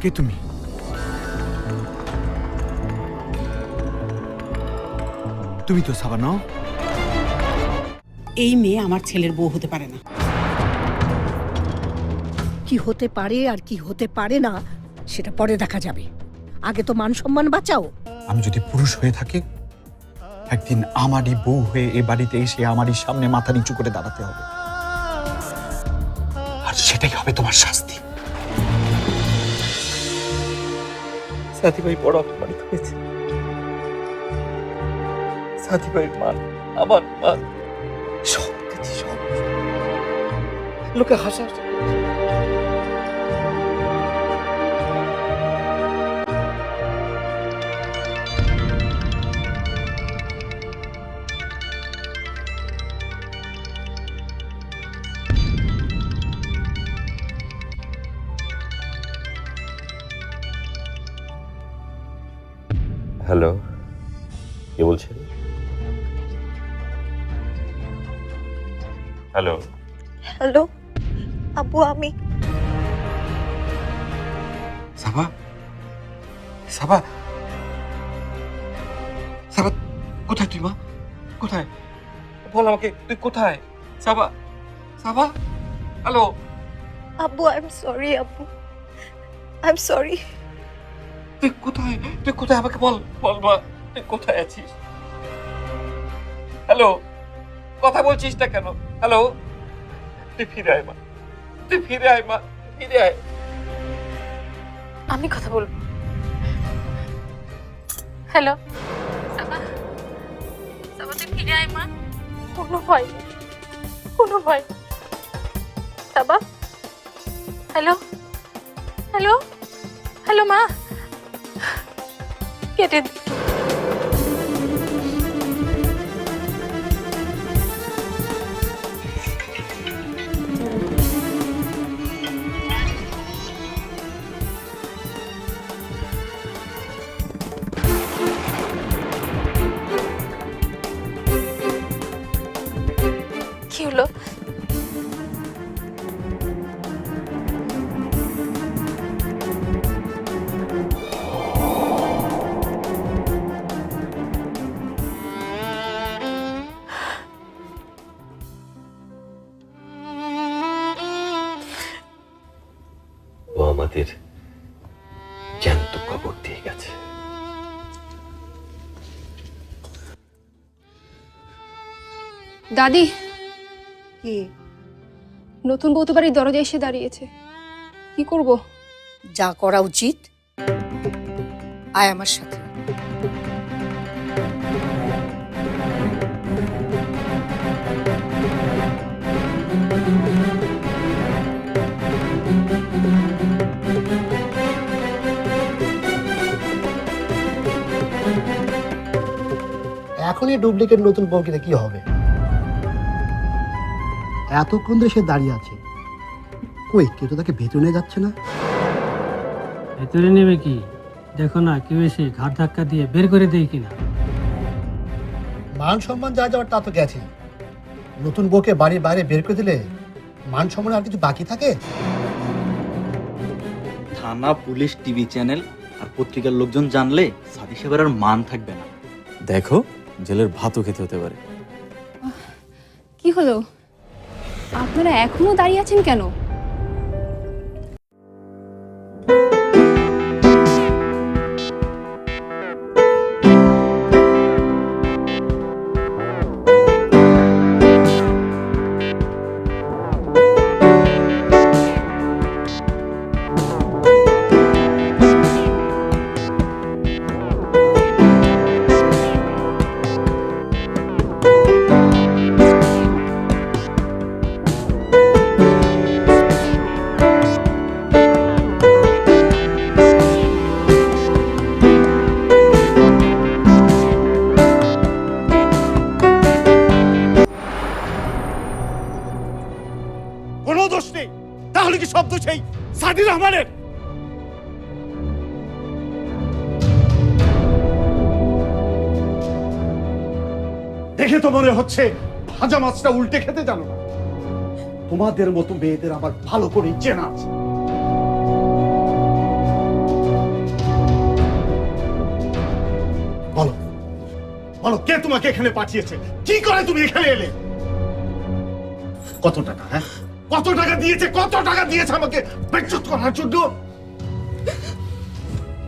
কে তুমি? তুমি তো সাবা নও এই মেয়ে আমার ছেলের বউ হতে পারে না। কি হতে পারে আর কি হতে পারে না সেটা পরে দেখা যাবে। আগে তো মান সম্মান বাঁচাও। আমি যদি পুরুষ হয়ে থাকি একদিন আমারই বউ হয়ে এ বাড়িতে এসে আমারই সামনে মাথা নিচু করে দাঁড়াতে হবে। সেটাই হবে তোমার শাস্তি। সাথী ভাই বড় অপমানিত হয়েছে। সাথী ভাইয়ের মান, আমার মান, সব কিছু সব। লোকে হাসা হ্যালো কে বলছেন হ্যালো। হ্যালো আব্বু আমি। সাবা? সাবা? সাবা কোথায় তুই মা? কোথায়? বল আমাকে তুই কোথায়? সাবা সাবা? হ্যালো। আব্বু আই এম সরি আব্বু আই এম সরি তুই কোথায়? তুই কোথায়? আমাকে বল বল মা, তুই কোথায় আছিস? হ্যালো কথা বলছিস না কেন? হ্যালো তুই ফিরে আয় মা, তুই ফিরে আয় মা, ফিরে আয়। আমি কথা বলব। হ্যালো তুই ফিরে আয় মা। কোনো ভয় কোনো ভয়। সাবা? হ্যালো হ্যালো হ্যালো মা? কেটে দি- আমাদের জ্যান্ত কবর দিয়ে গেছে। দাদি। কি? নতুন বউ তো বাড়ির দরজায় এসে দাঁড়িয়েছে। কি করব? যা করা উচিত। আয় আমার সাথে। এখনই ডুপ্লিকেট নতুন বউকিতে কি হবে? এতক্ষণ ধরে সে দাঁড়িয়ে আছে। কই কেউ তো তাকে ভেতরে নিয়ে যাচ্ছে না? ভেতরে নেবে কি? দেখো না কেউ এসে ঘাট ধাক্কা দিয়ে বের করে দেয় কিনা। মান সম্মান যা যাওয়ার তা তো গেছে। নতুন বউকে বাড়ির বাইরে বের করে দিলে মান সম্মান আর কিছু বাকি থাকে? থানা পুলিশ টিভি চ্যানেল আর পত্রিকার লোকজন জানলে সাদি সাহেবের আর মান থাকবে না। দেখো জেলের ভাতও খেতে হতে পারে। কি হলো? আপনারা এখনও দাঁড়িয়ে আছেন কেন? তো মনে হচ্ছে ভাজা মাছটা উল্টে খেতে জানো না। তোমাদের মতো মেয়েদের আমার ভালো করে চেনা আছে। বলো বলো, কে তোমাকে এখানে পাঠিয়েছে? কি করে তুমি এখানে এলে? কত টাকা হ্যাঁ? কত টাকা দিয়েছে, কত টাকা দিয়েছে আমাকে বেচ্যুত করার জন্য?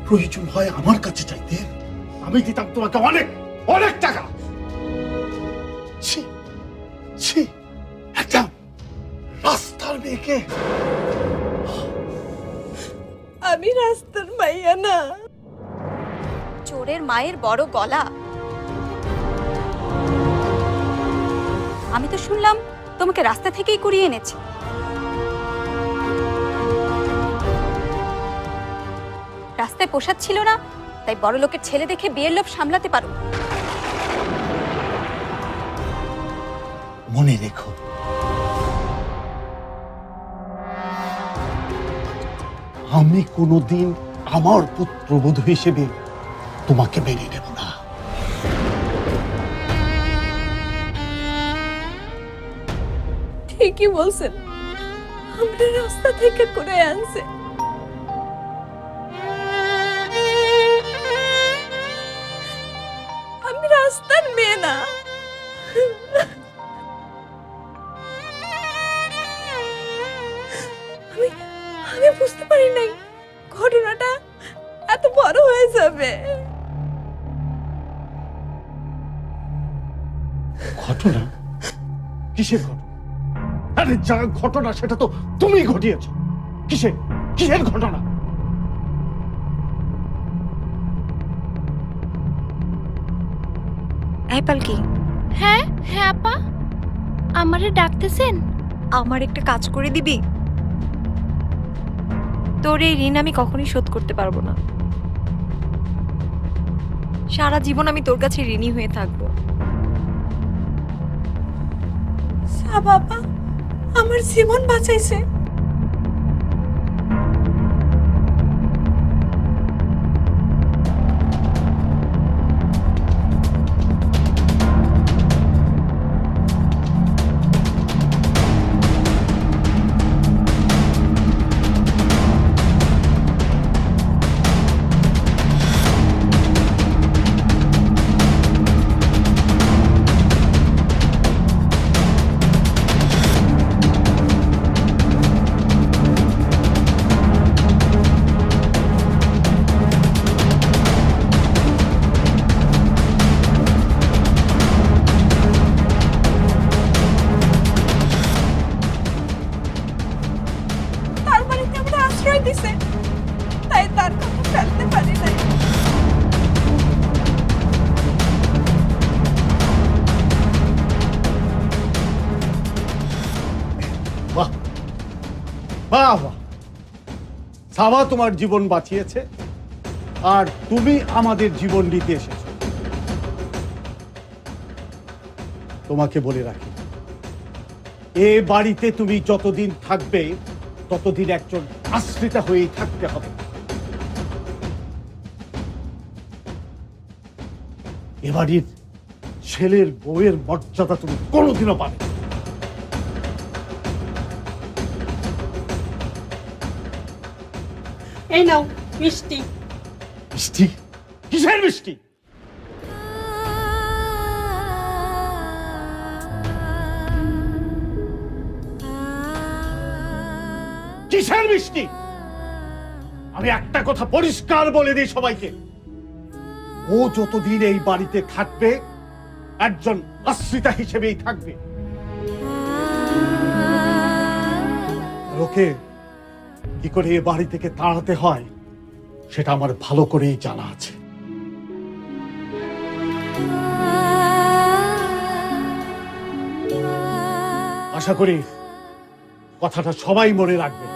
প্রয়োজন হয় আমার কাছে চাইতে। আমি দিতাম তোমাকে অনেক অনেক টাকা। ছি ছি একটা রাস্তার মেয়েকে। আমি রাস্তার মাইয়া না। চোরের মায়ের বড় গলা। আমি তো শুনলাম তোমাকে রাস্তা থেকেই কুড়িয়ে এনেছে। রাস্তায় পোশাক ছিল না তাই বড় লোকের ছেলে দেখে বিয়ের লোভ সামলাতে পারো। মনে রেখো। আমি কোনোদিন আমার পুত্রবধূ হিসেবে তোমাকে মেনে নেব না। ঠিকই বলছেন। আমরা রাস্তা থেকে করে আনছে। যা ঘটনা সেটা তো তুমি ঘটিয়েছ। কিসের? কিসের ঘটনা? পালকি। হ্যাঁ হ্যাঁ আপা। আমারে ডাকতেছেন? আমার একটা কাজ করে দিবি। তোর এই ঋণ আমি কখনোই শোধ করতে পারব না। সারা জীবন আমি তোর কাছে ঋণী হয়ে থাকব। বাবা। আমার জীবন বাঁচাইছে। সাবা তোমার জীবন বাঁচিয়েছে, আর তুমি আমাদের জীবন নিতে এসেছ। তোমাকে বলে রাখি, এ বাড়িতে তুমি যতদিন থাকবে, ততদিন একজন আশ্রিতা হয়েই থাকতে হবে। এ বাড়ির ছেলের বউয়ের মর্যাদা তুমি কোনোদিনও পাবে এই নাও, মিষ্টি। মিষ্টি? কিসের মিষ্টি? কিসের মিষ্টি? আমি একটা কথা পরিষ্কার বলে দিই সবাইকে। ও যতদিন এই বাড়িতে থাকবে, একজন আশ্রিতা হিসেবেই থাকবে। ওকে কি করে এ বাড়ি থেকে তাড়াতে হয়, সেটা আমার ভালো করেই জানা আছে। আশা করি কথাটা সবাই মনে রাখবে।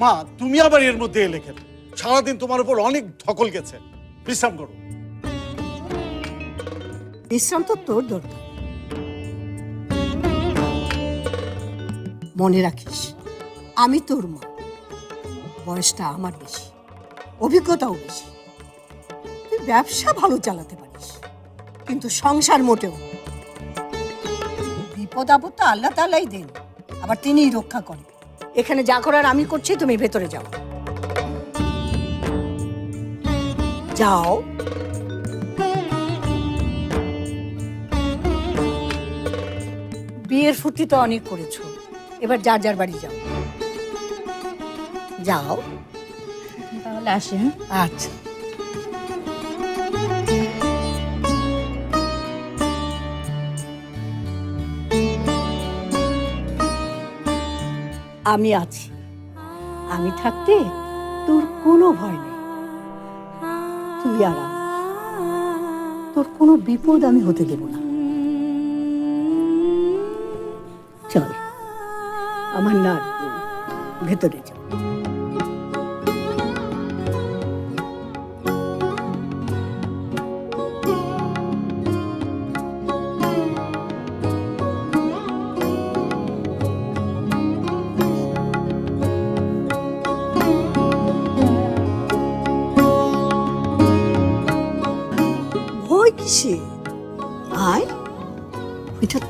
মা, তুমি আবার এর মধ্যে এলে কেন? সারাদিন তোমার উপর অনেক ধকল গেছে। বিশ্রাম করো। বিশ্রাম তো তোর দরকার। মনে রাখিস, আমি তোর মা। বয়সটা আমার বেশি, অভিজ্ঞতাও বেশি। তুই ব্যবসা ভালো চালাতে পারিস, কিন্তু সংসার মোটেও। বিপদ আপদ তো আল্লাহ তালাই দেন, আবার তিনিই রক্ষা করেন। এখানে যা করার আমি করছি, তুমি ভেতরে যাও। যাও বিয়ের ফুর্তি তো অনেক করেছ। এবার যার যার বাড়ি যাও। যাও। তাহলে আসি হ্যাঁ? আচ্ছা। আমি আছি। আমি থাকতে তোর কোনো ভয় নেই। তুই তোর কোনো বিপদ আমি হতে দেব না। চল আমার না ভেতরে চল।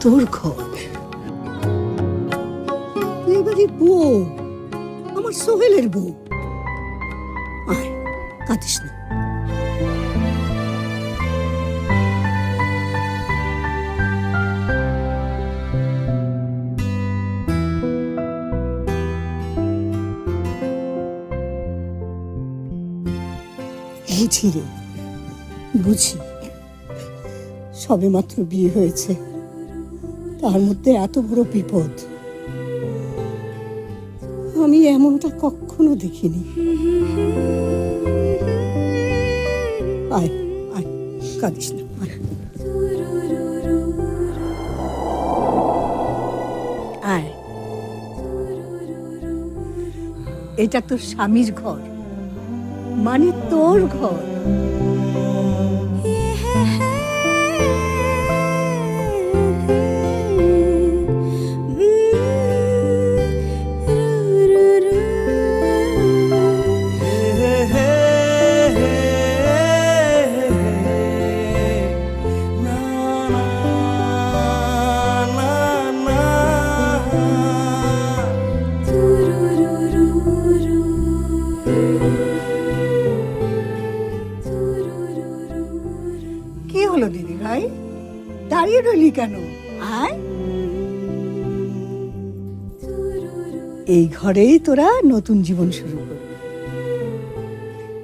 তোর ঘর তুই এবারে বউ, আমার সোহেলের বউ। আয়, কাঁদিস না। বুঝি রে বুঝি। সবে মাত্র বিয়ে হয়েছে। তার মধ্যে এত বড় বিপদ। আমি এমনটা কখনো দেখিনি। আয় আয় না। আয়। এটা তোর স্বামীর ঘর। মানে তোর ঘর। কেন? আয় এই ঘরেই তোরা নতুন জীবন শুরু করবি।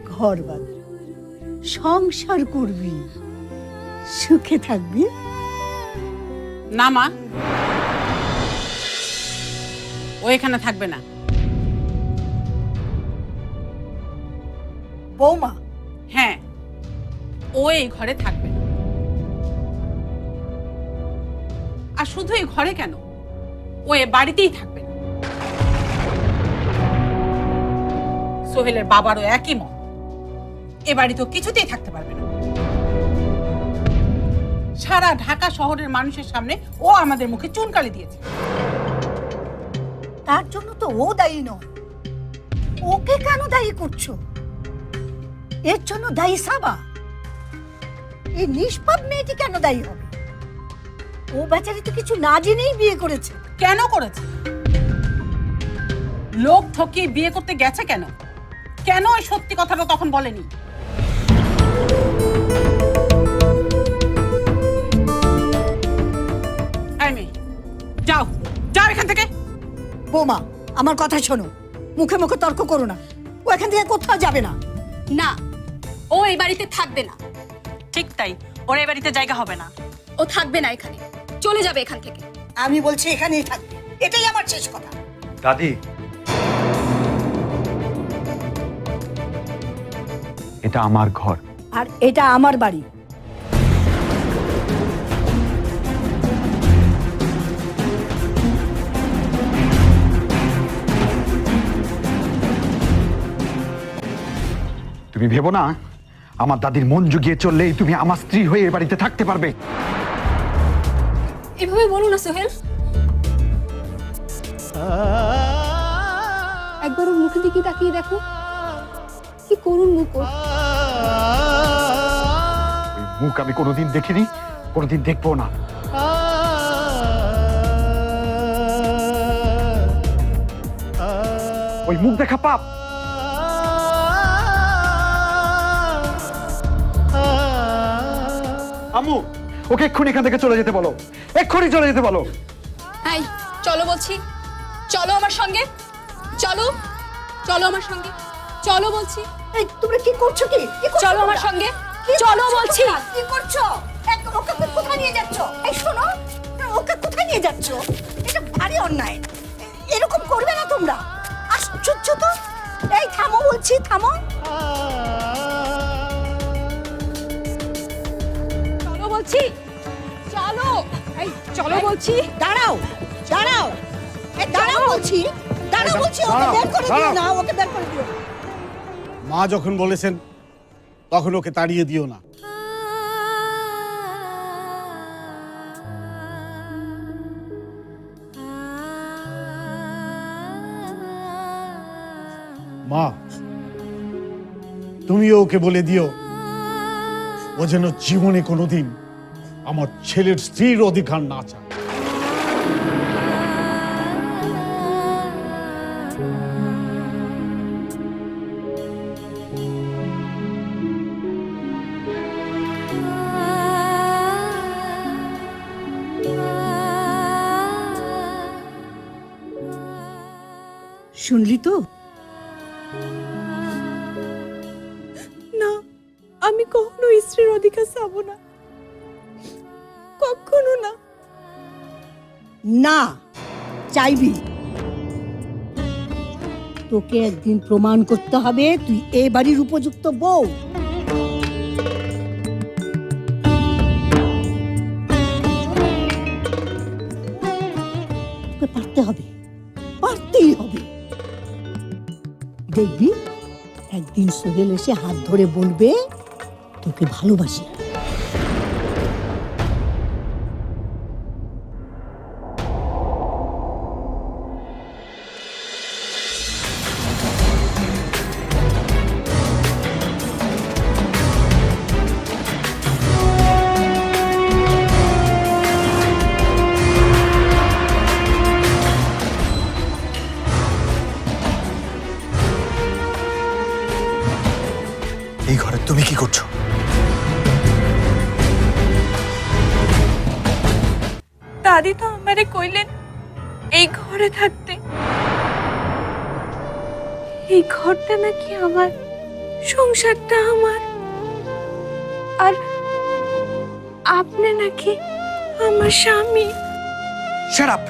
ঘর বাঁধবি সংসার করবি। সুখে থাকবি। না মা। ও এখানে থাকবে না। বৌমা। হ্যাঁ ও এই ঘরে থাকবে না। আর শুধু এই ঘরে কেন? ও এ বাড়িতেই থাকবে না। সোহেলের বাবারও একই মত। এ বাড়িতেও কিছুতেই থাকতে পারবে না। সারা ঢাকা শহরের মানুষের সামনে ও আমাদের মুখে চুনকালি দিয়েছে। তার জন্য তো ও দায়ী নয়। ওকে কেন দায়ী করছ? এর জন্য দায়ী সাবা? এই নিষ্পাপ মেয়েটি কেন দায়ী হবে? ও বেচারি তো কিছু না জেনেই বিয়ে করেছে। কেন করেছে? লোক ঠকিয়ে বিয়ে করতে গেছে কেন? কেন ওই সত্যি কথাটা তখন বলেনি? যাও যাও এখান থেকে। বৌমা আমার কথা শোনো। মুখে মুখে তর্ক করো না। ও এখান থেকে কোথাও যাবে না। না ও এই বাড়িতে থাকবে না। ঠিক তাই ওর এই বাড়িতে জায়গা হবে না। ও থাকবে না এখানে। চলে যাবে এখান থেকে। আমি বলছি এখানেই থাকবে এটাই আমার শেষ কথা। দাদি। এটা আমার ঘর। আর এটা আমার বাড়ি। তুমি ভেবো না আমার দাদির মন জুগিয়ে চললেই তুমি আমার স্ত্রী হয়ে এ বাড়িতে থাকতে পারবে। এভাবে বলো না সোহেল। একবার ওর মুখের দিকে তাকিয়ে দেখো। কি কি করুন ওই মুখ আমি কোনোদিন দেখিনি কোনোদিন দেখব না। ওই মুখ দেখা পাপ। আম্মু ওকে এক্ষুনি এখান থেকে চলে যেতে বলো। এক্ষুনি চলে যেতে বলো। এই চলো বলছি। চলো আমার সঙ্গে। চলো। চলো আমার সঙ্গে। চলো বলছি। এই তোমরা কি করছ কি? কি করছ চলো আমার সঙ্গে। কি চলো বলছি? কি করছ? ওকে কোথায় নিয়ে যাচ্ছ? এই শোনো। ওকে কোথায় নিয়ে যাচ্ছ? এটা ভারী অন্যায়। এরকম করবে না তোমরা। আশ্চর্য তো। এই থামো বলছি থামো। চলো বলছি। এই চলো বলছি। দাঁড়াও দাঁড়াও। এই দাঁড়াও বলছি। দাঁড়াও বলছি ওকে বের করে দিও না ওকে বের করে দিও। মা যখন বলেছেন তখন ওকে তাড়িয়ে দিও না। মা তুমিও ওকে বলে দিও ও যেন জীবনে কোনোদিন আমার ছেলের স্ত্রীর অধিকার না চায়। শুনলি তো? না আমি কখনো স্ত্রীর অধিকার চাবো না। কখনো না। না, চাইবি। তোকে একদিন প্রমাণ করতে হবে, তুই এ বাড়ির উপযুক্ত বউ। পারতে হবে, পারতেই হবে। দেখবি, একদিন সোহেল এসে হাত ধরে বলবে, তোকে ভালোবাসি। দাদি তো আমারে কইলেন, এই ঘরে থাকতে। এই ঘরটা নাকি আমার, সংসারটা আমার। আর আপনি নাকি আমার স্বামী। শাট